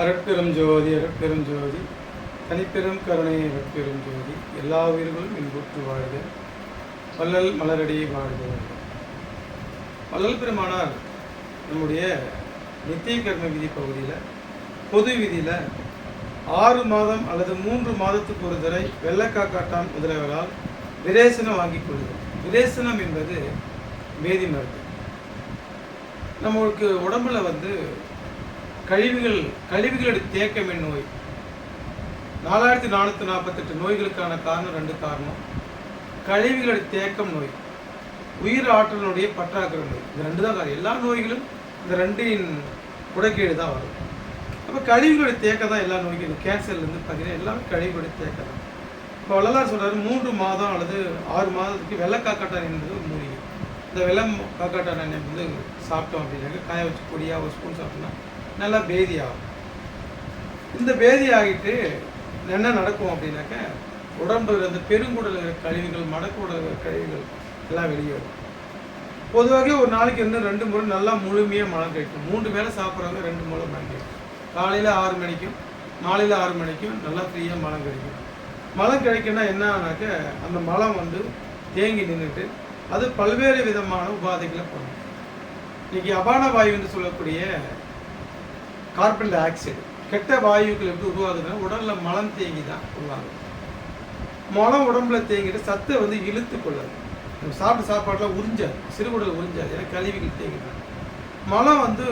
அருட்பெரும் ஜோதி அருட்பெரும் ஜோதி தனிப்பெரும் கருணை அருட்பெரும் ஜோதி எல்லா உயிர்களும் இன்புற்று வாழ்க. வள்ளல் மலரடி வாழ்க. வள்ளல் பெருமானார் நம்முடைய நித்திய கர்ம விதி பகுதியில் பொது விதியில் ஆறு மாதம் அல்லது மூன்று மாதத்துக்கு ஒரு தடவை வெள்ளக்காக்காட்டான் முதல்வரால் விரேசனம் வாங்கிக் கொள்ளுதல் விரேசனம் என்பது வேதி மருந்து. நம்மளுக்கு உடம்புல வந்து கழிவுகள் கழிவுகளுடைய தேக்கமின் நோய். நாலாயிரத்தி நானூற்றி நாற்பத்தெட்டு நோய்களுக்கான காரணம் ரெண்டு காரணம். கழிவுகளுடைய தேக்கம் நோய். உயிர் ஆற்றலுடைய பற்றாக்குறை நோய். இந்த ரெண்டு தான் காரணம். எல்லா நோய்களும் இந்த ரெண்டின் உடக்கீடு தான் வரும். அப்போ கழிவுகளுடைய தேக்கம் தான் எல்லா நோய்களும். கேன்சர்லேருந்து பார்த்தீங்கன்னா எல்லாமே கழிவுகளுடைய தேக்கம் தான். இப்போ வள்ளலார் சொல்கிறாரு மூன்று மாதம் அல்லது ஆறு மாதத்துக்கு வெள்ளைக்காக்காட்டான் என்பது ஒரு மூலிகை. இந்த வெள்ளம் காக்காட்டான் எண்ணெய் வந்து சாப்பிட்டோம் அப்படின்னாக்க காய வச்சு பொடியாக ஒரு ஸ்பூன் சாப்பிட்டோம்னா நல்லா பேதி ஆகும் இந்த பேதி ஆகிட்டு என்ன நடக்கும் அப்படின்னாக்க உடம்புல இருந்த பெருங்குடல் இருக்கிற கழிவுகள் மடக்குடல் இருக்கிற கழிவுகள் எல்லாம் வெளியே வரும். பொதுவாக ஒரு நாளைக்கு இருந்து ரெண்டு முறை நல்லா முழுமையாக மழை கிடைக்கும் மூன்று வேலை சாப்பிட்றவங்க ரெண்டு முறை மழை கிடைக்கும் காலையில் ஆறு மணிக்கும் மாலையில் ஆறு மணிக்கும் நல்லா ஃப்ரீயாக மழை கிடைக்கும் மலம் கிடைக்குன்னா என்னன்னாக்க அந்த மலம் வந்து தேங்கி நின்றுட்டு அது பல்வேறு விதமான உபாதைகளை பண்ணும். இன்னைக்கு அபான வாயு என்று சொல்லக்கூடிய கார்பன் டை ஆக்சைடு. கெட்ட வாயுக்கள் எப்படி உருவாகுதுன்னா உடல்ல மலம் தேங்கி தான் உருவாகுது மலம் உடம்புல தேங்கிட்டு சத்தை வந்து இழுத்து கொள்ளாது. நம்ம சாப்பிட்ட சாப்பாடெலாம் உறிஞ்சாது சிறுகுடல் உறிஞ்சாது ஏன்னா கழிவுகள் தேங்கிடும். மலம் வந்து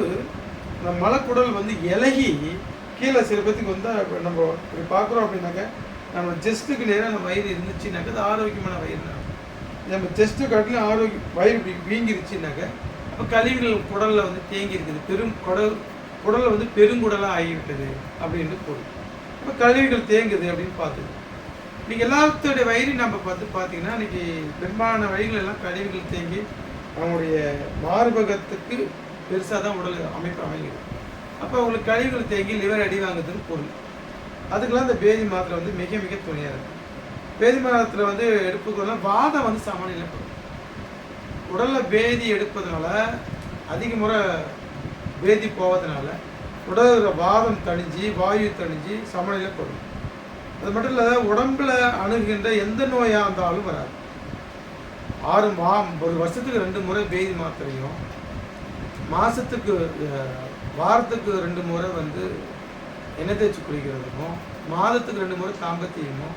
அந்த மலக்குடல் வந்து இலகி கீழே சில பேத்துக்கு வந்து நம்ம இப்படி பார்க்குறோம் அப்படின்னாக்க நம்ம ஜெஸ்ட்டுக்கு நேராக அந்த வயிறு இருந்துச்சுனாக்க அது ஆரோக்கியமான வயிறு நம்ம ஜெஸ்ட்டு காட்டிலும் ஆரோக்கியம் வயிறு இப்படி வீங்கிருச்சுனாக்க அப்போ கழிவுகள் குடலில் வந்து தேங்கி இருக்குது பெரும் குடல் குடலில் வந்து பெருங்குடலாக ஆகிவிட்டது அப்படின்னு பொருள். இப்போ கழிவுகள் தேங்குது அப்படின்னு பார்த்துக்கோ இன்னைக்கு எல்லாத்தோடைய வயிறு நம்ம பார்த்து பார்த்தீங்கன்னா இன்னைக்கு பெரும்பாலான வழிகள் எல்லாம் கழிவுகள் தேங்கி அவங்களுடைய மார்பகத்துக்கு பெருசாக தான் உடல் அமைப்பு அமைகிறது அப்போ அவங்களுக்கு கழிவுகள் தேங்கி லிவர் அடி வாங்குதுன்னு பொருள். அதுக்கெல்லாம் இந்த பேதி மாத்திரை வந்து மிக மிக துணையாக இருக்குது பேதி மாத்திரை வந்து எடுப்புக்கெல்லாம் வாதம் வந்து சமநிலைப்படும் உடலில் பேதி எடுப்பதனால அதிக முறை பேதி போவதனால உடல் வாதம் தணிஞ்சு வாயு தணிஞ்சு சமநிலைப்படும் அது மட்டும் இல்லை உடம்புல அணுகின்ற எந்த நோயாக இருந்தாலும் வராது. ஆறு மா ஒரு வருஷத்துக்கு ரெண்டு முறை பேதி மாத்திரையும் மாதத்துக்கு வாரத்துக்கு ரெண்டு முறை வந்து எண்ணெய் தேய்ச்சி குளிக்கிறதுக்கும் மாதத்துக்கு ரெண்டு முறை தாம்பத்தியமும்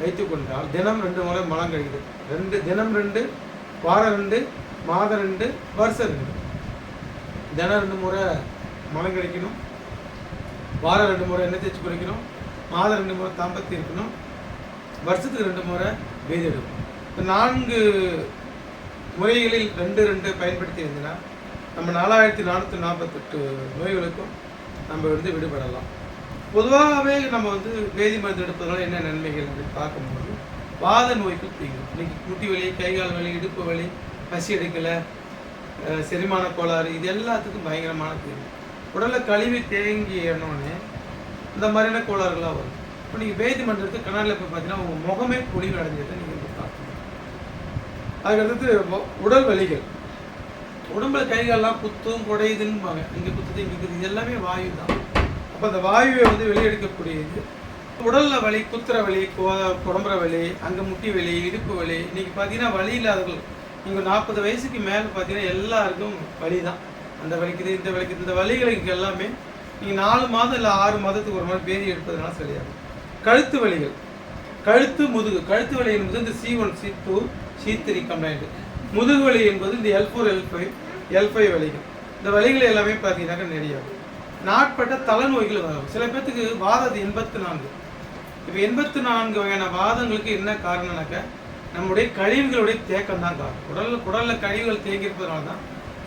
வைத்து கொண்டால் தினம் ரெண்டு முறை மலம் கழிக்குது ரெண்டு தினம் ரெண்டு வாரம் ரெண்டு மாதம் ரெண்டு வருஷம் ரெண்டு. தினம் ரெண்டு முறை மலம் கிடைக்கணும் வாரம் ரெண்டு முறை எண்ணெய் தேய்ச்சி குறைக்கணும் மாதம் ரெண்டு முறை தாம்பத்தி இருக்கணும். வருஷத்துக்கு ரெண்டு முறை பேதி எடுக்கணும். இப்போ நான்கு முறைகளில் ரெண்டு ரெண்டு பயன்படுத்தி இருந்ததுன்னா நம்ம நாலாயிரத்தி நானூற்றி நாற்பத்தெட்டு நோய்களுக்கும் நம்ம வந்து விடுபடலாம். பொதுவாகவே நம்ம வந்து வேதி மருந்து எடுப்பதனால என்ன நன்மைகள் அப்படின்னு பார்க்கும்போது வாத நோய்கள் தீங்கும். இன்றைக்கி முட்டி வலி கை கால் வலி இடுப்பு வலி பசி எடுக்கலை செரிமான கோளாறு இது எல்லாத்துக்கும் பயங்கரமான தீர்வு உடலில் கழிவு தேங்கி ஏறினோடனே இந்த மாதிரியான கோளாறுகளாக வரும். இப்போ நீங்கள் வேதி மண்டலத்துக்கு கண்ணாடியில் போய் பார்த்தீங்கன்னா உங்கள் முகமே பொழிவு அடைஞ்சதை நீங்கள் வந்து பார்க்கணும். அதுக்கடுத்து உடல் வலிகள். உடம்புல கைகள்லாம் குத்தும் குடையுதுன்னுபாங்க இங்கே குத்துது இங்கே குத்துது இது எல்லாமே வாயு தான். அப்போ அந்த வாயுவை வந்து வெளியெடுக்கக்கூடியது. உடல்ல வலி குத்துற வலி குடம்புற வலி அங்கே முட்டி வலி இடுப்பு வலி இன்னைக்கு பார்த்தீங்கன்னா வலி இல்லாதவர்கள் நீங்கள் நாற்பது வயசுக்கு மேலே பார்த்தீங்கன்னா எல்லாருக்கும் வலி தான் அந்த வலிக்குது இந்த வலிக்குது இந்த வலிகளுக்கு எல்லாமே நீங்கள் நாலு மாதம் இல்லை ஆறு மாதத்துக்கு ஒரு மாதிரி பேதி எடுப்பதுனால சரியாகும். கழுத்து வலிகள். கழுத்து முதுகு. கழுத்து வலி என்பது இந்த C one C two C three complaint முதுகு வலி என்பது இந்த L four L five L five வலிகள். இந்த வலிகள் எல்லாமே பார்த்தீங்கன்னாக்கா நிறையாகும் நாட்பட்ட தலைநோய்கள் வரும். சில பேர்த்துக்கு வாதம் எண்பத்து நான்கு. இப்போ எண்பத்து நான்கு வகையான வாதங்களுக்கு என்ன காரணம்னாக்க நம்முடைய கழிவுகளுடைய தேக்கம் தான் காரணம். உடல் குடல்ல கழிவுகள் தேங்கியிருப்பதனால தான்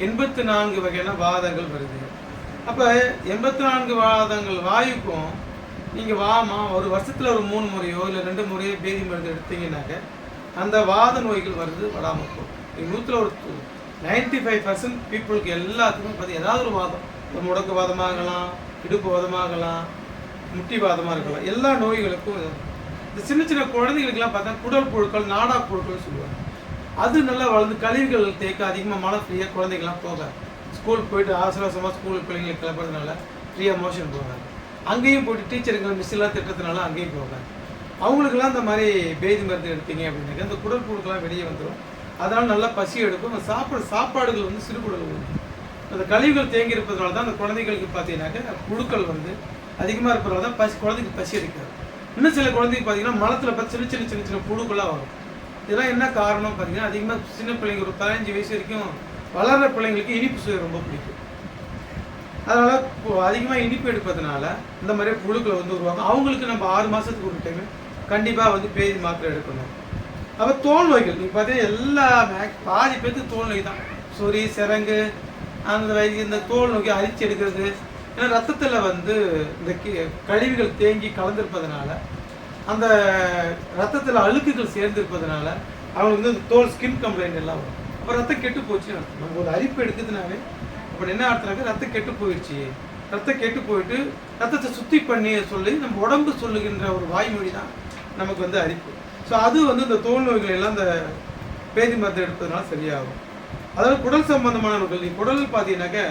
எண்பத்து நான்கு வகையான வாதங்கள் வருது. அப்போ எண்பத்தி நான்கு வாதங்கள் வாயுக்கும் நீங்கள் வாமா ஒரு வருஷத்தில் ஒரு மூணு முறையோ இல்லை ரெண்டு முறையோ பேதி மருந்து எடுத்தீங்கன்னாக்க அந்த வாத நோய்கள் வருது வராமல் போகும் நூற்றில் ஒரு நைன்டி ஃபைவ் பர்சன்ட் பீப்புளுக்கு எல்லாத்துக்கும் பார்த்து ஏதாவது ஒரு வாதம். ஒரு முடக்கு வாதமாகலாம் இடுப்பு வாதமாகலாம் முட்டி வாதமாக இருக்கலாம். எல்லா நோய்களுக்கும் இது. இந்த சின்ன சின்ன குழந்தைகளுக்கெல்லாம் பார்த்தா குடல் புழுக்கள் நாடா புழுக்கள் சொல்லுவாங்க. அது நல்லா வளர்ந்து கழிவுகள் தேக்க அதிகமாக மழை ஃப்ரீயாக குழந்தைங்களாம் போகாது. ஸ்கூல் போயிட்டு அவசர ஸ்கூலுக்கு ஸ்கூல் பிள்ளைங்களுக்கு கிளம்புறதுனால ஃப்ரீயாக மோஷன் போகாது. அங்கேயும் போயிட்டு டீச்சருங்க மிஸ்ஸெல்லாம் திட்டத்தினால அங்கேயும் போகாது. அவங்களுக்கெல்லாம் இந்த மாதிரி பேதி மருந்து எடுத்தீங்க அப்படின்னாக்க அந்த குடல் புழுக்கெல்லாம் வெளியே வந்துடும் அதனால் நல்லா பசி எடுக்கும். அந்த சாப்பிட சாப்பாடுகள் வந்து சிறுகுடல் உண்டு. அந்த கழிவுகள் தேங்கி இருப்பதனால தான் அந்த குழந்தைகளுக்கு பார்த்தீங்கன்னாக்க புழுக்கள் வந்து அதிகமாக இருப்பதனால தான் பசி குழந்தைக்கு பசி எடுக்கிறது இன்னும் சில குழந்தைக்கு பார்த்தீங்கன்னா மலத்தில் பார்த்து சின்ன சின்ன சின்ன சின்ன புழுக்களாக வரும். இதெல்லாம் என்ன காரணம் பார்த்தீங்கன்னா அதிகமாக சின்ன பிள்ளைங்க ஒரு பதினஞ்சு வயசு வரைக்கும் வளர்கிற பிள்ளைங்களுக்கு இனிப்பு சுவை ரொம்ப பிடிக்கும். அதனால் அதிகமாக இனிப்பு எடுப்பதனால இந்த மாதிரி புழுக்களை வந்து வருவாங்க அவங்களுக்கு நம்ம ஆறு மாதத்துக்கு ஒரு டைம் கண்டிப்பாக வந்து பேதி மாத்திரை எடுக்கணும். அப்போ தோல் நோய்கள் நீங்கள் பார்த்தீங்கன்னா எல்லா மேக் பாதி பேருக்கு தோல் நோய் தான். சொறி சிரங்கு அந்த வயது இந்த தோல் நோக்கி அரிச்சு எடுக்கிறது ஏன்னா ரத்தத்தில் வந்து இந்த கி- கழிவுகள் தேங்கி கலந்திருப்பதனால அந்த ரத்தத்தில் அழுக்குகள் சேர்ந்திருப்பதனால அவங்களுக்கு வந்து இந்த தோல் ஸ்கின் கம்ப்ளைண்ட் எல்லாம் வரும். அப்போ ரத்தம் கெட்டு போச்சு நம்ம ஒரு அரிப்பு எடுக்குதுனாவே அப்படி என்ன அர்த்தம்னாக்க ரத்தம் கெட்டு போயிடுச்சு. ரத்தம் கெட்டு போயிட்டு ரத்தத்தை சுத்தி பண்ணி சொல்லி நம்ம உடம்பு சொல்லுகின்ற ஒரு வாய்மொழி தான் நமக்கு வந்து அரிப்பு. ஸோ அது வந்து இந்த தோல் நோய்கள் எல்லாம் இந்த பேதி மருந்து எடுப்பதனால சரியாகும். அதாவது குடல் சம்பந்தமான நோய்கள் நீ குடல் பார்த்தீங்கன்னாக்க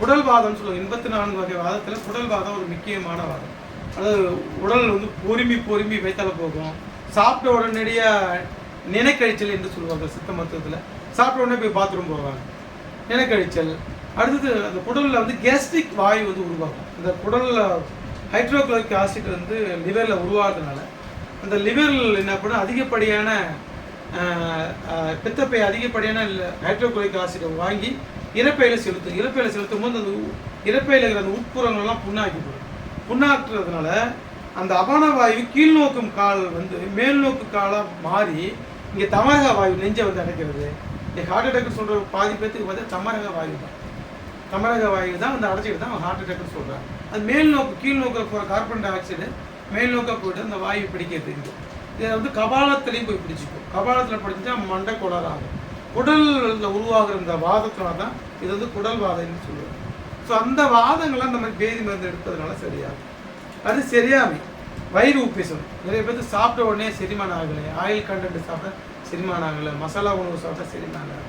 குடல் வாதம்னு சொல்லுவாங்க. எண்பத்தி நான்கு வகை வாதத்தில் குடல் வாதம் ஒரு முக்கியமான வாதம். அதாவது உடல் வந்து பொறுமி பொறுமி வைத்தால போகும். சாப்பிட்ட உடனடியாக நினைக்கழிச்சல் என்று சொல்லுவாங்க சித்த மருத்துவத்தில். சாப்பிட்ட உடனே போய் பாத்ரூம் போவாங்க. நினைக்கழிச்சல். அடுத்தது அந்த குடலில் வந்து கேஸ்ட்ரிக் வாயு வந்து உருவாகும். இந்த குடலில் ஹைட்ரோக்ளோரிக் ஆசிட் வந்து லிவரில் உருவாகிறதுனால அந்த லிவரில் என்ன பண்ண அதிகப்படியான பித்தப்பை அதிகப்படியான ஹைட்ரோக்ளோரிக் ஆசிடை வாங்கி இறப்பையில் செலுத்தும் இறப்பையில் செலுத்தும் போது அந்த உ- இறப்பையில் இருக்கிற அந்த உட்புறங்கள்லாம் புண்ணாக்கி போடும் புண்ணாக்குறதுனால அந்த அபான வாயு கீழ்நோக்கும் கால் வந்து மேல் நோக்கு காலாக மாறி இங்கே தமரக வாயு நெஞ்சை வந்து அடைக்கிறது. இந்த ஹார்ட் அட்டாக் சொல்கிற பாதி பேத்துக்கு பார்த்தா தமரக வாயு தான். தமரக வாயு தான் வந்து அடைச்சிட்டு தான் ஹார்ட் அட்டாக்னு சொல்கிறாங்க அது மேல் நோக்கு கீழ் நோக்கில் போகிற கார்பன் டை ஆக்சைடு மேல் நோக்க போயிட்டு அந்த வாயு பிடிக்கிறது இங்கே இதை வந்து கபாலத்துலேயும் போய் பிடிச்சிக்கும். கபாலத்தில் பிடிச்சா மண்டை குடல் ஆகும் குடலில் உருவாகிற இந்த வாதத்தினால தான் இது வந்து குடல் வாதம்னு சொல்லுவாங்க. ஸோ அந்த வாதங்கள்லாம் நம்ம பேதி மருந்து எடுப்பதனால சரியாகும் அது சரியாமை. வயிறு உப்பேசம் நிறைய பேர் சாப்பிட்ட உடனே செரிமானம் ஆகலை. ஆயில் கண்டென்ட் சாப்பிட்டா செரிமானம் ஆகலை. மசாலா உணவு சாப்பிட்டா செரிமானம் ஆகலை.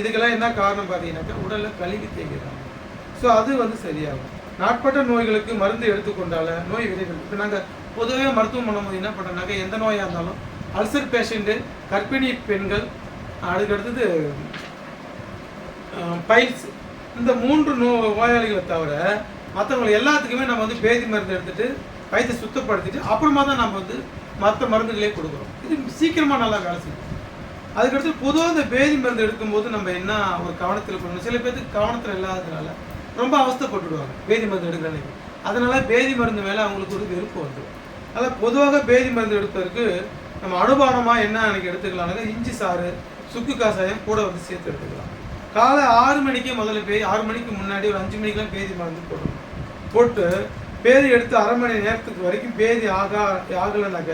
இதுக்கெல்லாம் என்ன காரணம் பார்த்தீங்கன்னாக்கா உடலில் கழுவி தேங்கிறாங்க ஸோ அது வந்து சரியாகும். நாட்பட்ட நோய்களுக்கு மருந்து எடுத்துக்கொண்டால நோய் விரைவில். இப்போ நாங்கள் பொதுவாக மருத்துவமனை என்ன பண்ணுறோம்னாக்கா எந்த நோயாக இருந்தாலும் அல்சர் பேஷண்ட்டு கர்ப்பிணி பெண்கள் அதுக்கடுத்தது பைல்ஸ் இந்த மூன்று நோ நோயாளிகளை தவிர மற்றவங்க எல்லாத்துக்குமே நம்ம வந்து பேதி மருந்து எடுத்துகிட்டு வயிற்றை சுத்தப்படுத்திட்டு அப்புறமா தான் நம்ம வந்து மற்ற மருந்துகளே கொடுக்குறோம். இது சீக்கிரமாக நல்லா வேலை செய்யும். அதுக்கடுத்து பொதுவாக இந்த பேதி மருந்து எடுக்கும்போது நம்ம என்ன ஒரு கவனத்தில் பண்ணணும் சில பேருக்கு கவனத்தில் இல்லாததுனால ரொம்ப அவஸ்தைப்பட்டுடுவாங்க பேதி மருந்து எடுக்கிறாங்க அதனால பேதி மருந்து மேலே அவங்களுக்கு ஒரு வெறுப்பு வந்துடும். அதாவது பொதுவாக பேதி மருந்து எடுப்பதற்கு நம்ம அனுபானமாக என்ன எனக்கு எடுத்துக்கலாம்னாக்கா இஞ்சி சாறு சுக்கு காசாயம் கூட வந்து சேர்த்து எடுத்துக்கலாம். காலை ஆறு மணிக்கே முதல்ல பேய் ஆறு மணிக்கு முன்னாடி ஒரு அஞ்சு மணிக்கெல்லாம் பேதி மருந்து போடணும். போட்டு பேதி எடுத்து அரை மணி நேரத்துக்கு வரைக்கும் பேதி ஆகா ஆகலைனாக்க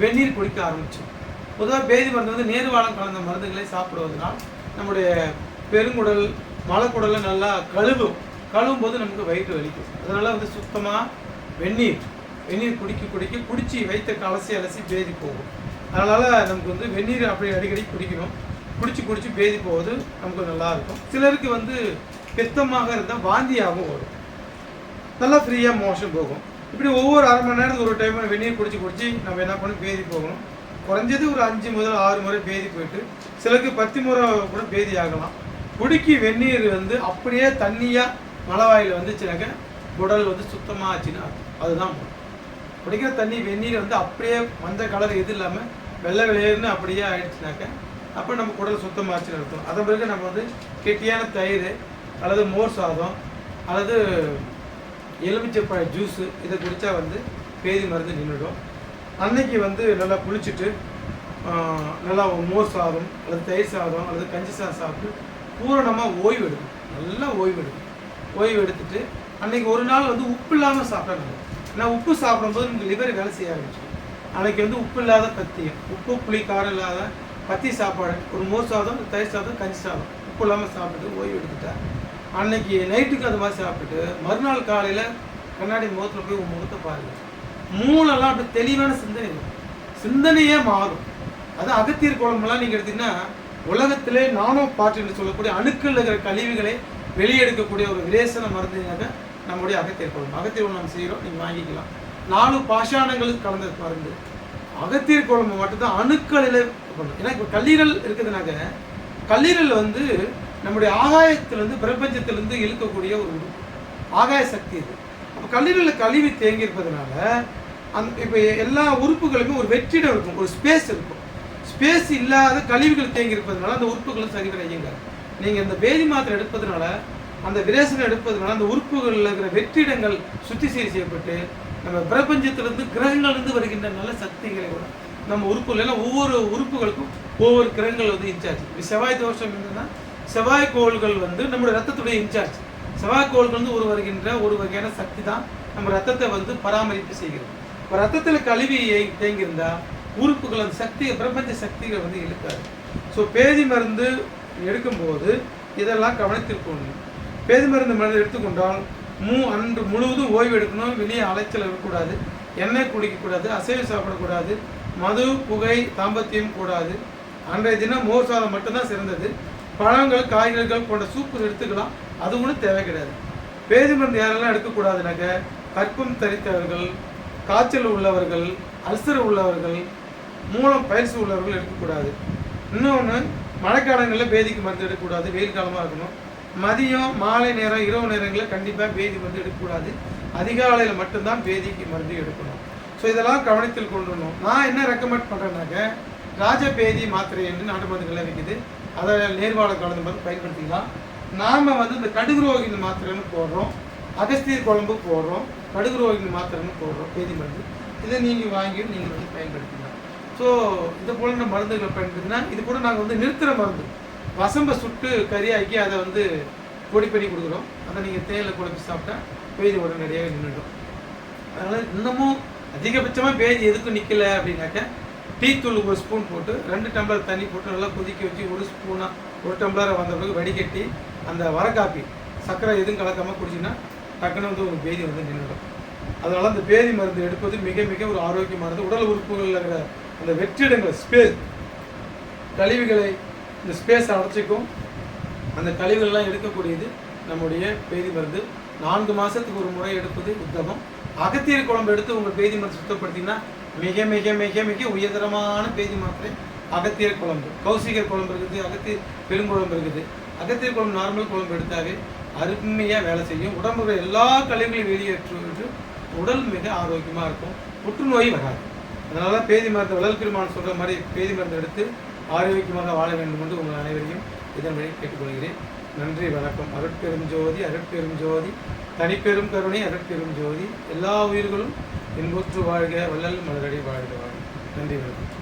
வெந்நீர் குடிக்க ஆரம்பிச்சோம் பொதுவாக பேதி மருந்து வந்து நேர்வாளம் கலந்த மருந்துகளை சாப்பிடுவதனால் நம்முடைய பெருங்குடல் மலக்குடலை நல்லா கழுவும். கழுவும் போது நமக்கு வயிற்று வலிக்கும். அதனால் வந்து சுத்தமாக வெந்நீர் வெந்நீர் குடிக்க குடிக்க குடித்து வைத்த அலசி அலசி பேதி போகும். அதனால் நமக்கு வந்து வெந்நீர் அப்படி அடிக்கடி குடிக்கணும். குடிச்சு குடிச்சு பேதி போவது நமக்கு நல்லா இருக்கும் சிலருக்கு வந்து பித்தமாக இருந்தால் வாந்தியாகவும் வரும். நல்லா ஃப்ரீயாக மோஷன் போகும். இப்படி ஒவ்வொரு அரை மணி நேரத்துக்கு ஒரு டைம் வெந்நீர் குடிச்சு குடிச்சு நம்ம என்ன பண்ணணும்? பேதி போகணும். குறைஞ்சது ஒரு அஞ்சு முதல் ஆறு முறை பேதி போயிட்டு சிலருக்கு பத்து முறை கூட பேதி ஆகலாம். குடிக்கி வெந்நீர் வந்து அப்படியே தண்ணியாக மலவாயில் வந்துச்சுனாக்க உடல் வந்து சுத்தமாக ஆச்சுன்னா அதுதான் குடிக்கிற தண்ணி வெந்நீர் வந்து அப்படியே மஞ்சள் கலர் எது இல்லாமல் வெள்ளை வெளியேறுன்னு அப்படியே ஆயிடுச்சுனாக்க அப்போ நம்ம குடல் சுத்தமாச்சுன்னு அர்த்தம் அதன் பிறகு நம்ம வந்து கெட்டியான தயிர் அல்லது மோர் சாதம் அல்லது எலுமிச்சைப்பழ ஜூஸு இதை குடித்தா வந்து பேதி மருந்து நின்றுடும். அன்னைக்கு வந்து நல்லா குளிச்சுட்டு நல்லா மோர் சாதம் அல்லது தயிர் சாதம் அல்லது கஞ்சி சாதம் சாப்பிட்டு பூரணமாக ஓய்வு எடுக்கும் நல்லா ஓய்வு எடுக்கும் ஓய்வு எடுத்துட்டு அன்னைக்கு ஒரு நாள் வந்து உப்பு இல்லாமல் சாப்பிட்டா நல்லது ஏன்னா உப்பு சாப்பிடும்போது நமக்கு லிவர் வேலை செய்ய ஆரம்பிச்சிடும். அன்னைக்கு வந்து உப்பு இல்லாத பத்தியம் உப்பு புளி காரம் இல்லாத பத்தி சாப்பாடு ஒரு மோர் சாதம் தயிர் சாதம் கஞ்சி சாதம். உப்பு இல்லாமல் சாப்பிட்டு ஓய்வு எடுத்துட்டேன் அன்னைக்கு நைட்டுக்கு அது மாதிரி சாப்பிட்டு மறுநாள் காலையில் கண்ணாடி முகத்தில் போய் உன் முகத்தை பாருங்க மூளெல்லாம் அப்படி தெளிவான சிந்தனை சிந்தனையே மாறும். அது அகத்தியர் குழம்புலாம் நீங்கள் எடுத்தீங்கன்னா உலகத்திலே நானோ பாட்டு என்று சொல்லக்கூடிய அணுக்கள் இருக்கிற கழிவுகளை வெளியெடுக்கக்கூடிய ஒரு விரேசன மருந்துனாக்க நம்முடைய அகத்தியர் குழம்பு அகத்தியர் குழம்பு நம்ம செய்கிறோம் நீங்கள் வாங்கிக்கலாம். நாலு பாஷாணங்களுக்கு கலந்த மருந்து. அகத்தியர் குழம்பு மட்டும்தான் அணுக்களில் ஏன்னா இப்போ கல்லீரல் இருக்குதுனாக்க கல்லீரல் வந்து நம்முடைய ஆகாயத்திலிருந்து பிரபஞ்சத்திலிருந்து இழுக்கக்கூடிய ஒரு உறுப்பு. ஆகாய சக்தி இது. அப்போ கல்லீரலில் கழிவு தேங்கி இருப்பதுனால அந் இப்போ எல்லா உறுப்புகளுமே ஒரு வெற்றிடம் இருக்கும் ஒரு ஸ்பேஸ் இருக்கும். ஸ்பேஸ் இல்லாத கழிவுகள் தேங்கி இருப்பதுனால அந்த உறுப்புகளும் சரிவர இயங்காது. நீங்கள் இந்த பேதி மாத்திரை எடுப்பதனால அந்த விரேசனம் எடுப்பதனால அந்த உறுப்புகளில் இருக்கிற வெற்றிடங்கள் சுத்தி சீர் செய்யப்பட்டு நம்ம பிரபஞ்சத்திலிருந்து கிரகங்கள்லேருந்து வருகின்ற நல்ல சக்திகளை கூட நம்ம உறுப்புகள் ஏன்னா ஒவ்வொரு உறுப்புகளுக்கும் ஒவ்வொரு கிரகங்கள் வந்து இன்சார்ஜ். இப்போ செவ்வாய் தோஷம் என்னன்னா செவ்வாய் கோள்கள் வந்து நம்மளுடைய ரத்தத்துடைய இன்சார்ஜ். செவ்வாய் கோள்கள் வந்து ஒரு வருகின்ற ஒரு வகையான சக்தி தான் நம்ம ரத்தத்தை வந்து பராமரிப்பு செய்கிறது. இப்போ ரத்தத்தில் கழுவி தேங்கியிருந்தா உறுப்புகள் அந்த சக்தி பிரபஞ்ச சக்திகள் வந்து இழுக்காது. ஸோ பேதி மருந்து எடுக்கும்போது இதெல்லாம் கவனத்திற்கொள்ளணும் பேதி மருந்து மருந்து எடுத்துக்கொண்டால் மூ அன்று முழுவதும் ஓய்வு எடுக்கணும் வெளியே அலைச்சல் இருக்கக்கூடாது எண்ணெய் குடிக்கக்கூடாது அசைவம் சாப்பிடக்கூடாது மது புகை தாம்பத்தியம் கூடாது. அன்றைய தினம் மோர் சாதம் மட்டும்தான் சிறந்தது. பழங்கள் காய்கறிகள் போன்ற சூப்பு எடுத்துக்கலாம். அது ஒன்றும் தேவை கிடையாது. பேதி மருந்து யாரெல்லாம் எடுக்கக்கூடாதுனாக்க கற்பம் தரித்தவர்கள் காய்ச்சல் உள்ளவர்கள் அல்சர் உள்ளவர்கள் மூலம் பயிற்சி உள்ளவர்கள் எடுக்கக்கூடாது. இன்னொன்று மழைக்காலங்களில் பேதிக்கு மருந்து எடுக்கக்கூடாது. வெயில் காலமாக இருக்கணும். மதியம் மாலை நேரம் இரவு நேரங்களில் கண்டிப்பாக பேதி மருந்து எடுக்கக்கூடாது. அதிகாலையில் மட்டும்தான் பேதிக்கு மருந்து எடுக்கணும். ஸோ இதெல்லாம் கவனத்தில் கொண்டு வரணும் நான் என்ன ரெக்கமெண்ட் பண்ணுறேன்னாக்க ராஜபேதி மாத்திரை என்று நாட்டு மருந்துகளில் விற்குது. அதை நேர்வாழ கலந்து மாதிரி பயன்படுத்திக்கலாம். நாம் வந்து இந்த கடுகு ரோகிணி மாத்திரைன்னு போடுறோம். அகஸ்தியர் குழம்பு போடுறோம். கடுகு ரோகிணி மாத்திரைன்னு போடுறோம் பேதி மருந்து. இதை நீங்கள் வாங்கி நீங்கள் வந்து பயன்படுத்திக்கலாம். ஸோ இது போல மருந்துகளை பயன்படுத்தினா இது கூட நாங்கள் வந்து நிறுத்துகிற மருந்து. வசம்பை சுட்டு கறியாக்கி அதை வந்து பொடி பண்ணி கொடுக்குறோம். அதை நீங்கள் தேயிலை குழம்பு சாப்பிட்டா பேதி உடனடியாக நின்றுடும். அதனால் இன்னமும் அதிகபட்சமாக பேதி எதுக்கும் நிற்கல அப்படின்னாக்க டீ தூள் ஒரு ஸ்பூன் போட்டு ரெண்டு டம்ளர் தண்ணி போட்டு நல்லா கொதிக்க வச்சு ஒரு ஸ்பூனாக ஒரு டம்ளரை வந்த பிறகு வடிகட்டி அந்த வர காப்பி சர்க்கரை எதுவும் கலக்காமல் குடிச்சிங்கன்னா டக்குன்னு வந்து ஒரு பேதி வந்து நின்றுடும். அதனால் அந்த பேதி மருந்து எடுப்பது மிக மிக ஒரு ஆரோக்கியமானது. உடல் உறுப்புகளில் இருக்கிற அந்த வெற்றிடங்கள் ஸ்பேஸ் கழிவுகளை இந்த ஸ்பேஸ் அடைச்சிக்கும். அந்த கழிவுகள்லாம் எடுக்கக்கூடியது நம்முடைய பேதி மருந்து. நான்கு மாதத்துக்கு ஒரு முறை எடுப்பது உத்தமம். அகத்தியர் குழம்பு எடுத்து உங்கள் பேதி மருந்து சுத்தப்படுத்திங்கன்னா மிக மிக மிக மிக உயர்தரமான பேதி மரத்தை அகத்தியர் குழம்பு. கௌசிகர் குழம்பு இருக்குது அகத்திய பெருங்குழம்பு இருக்குது. அகத்தியர் குழம்பு நார்மல் குழம்பு எடுத்தாவே அருமையாக வேலை செய்யும். உடம்புல எல்லா கழிவுகளையும் வெளியேற்றுவது உடல் மிக ஆரோக்கியமாக இருக்கும். புற்றுநோய் வராது. அதனால பேதி மரத்தை வளல் பெருமான் சொல்கிற மாதிரி பேதி மருந்து எடுத்து ஆரோக்கியமாக வாழ வேண்டும் என்று உங்கள் அனைவரையும் இதன் வழி கேட்டுக்கொள்கிறேன். நன்றி வணக்கம். அருட்பெருஞ்சோதி அருட்பெருஞ்சோதி தனிப்பெரும் கருணை அருட்பெரும் ஜோதி. எல்லா உயிர்களும் இன்புற்று வாழ்க வள்ளல் மலரடி வாழ்க வாழ்க. நன்றி வணக்கம்.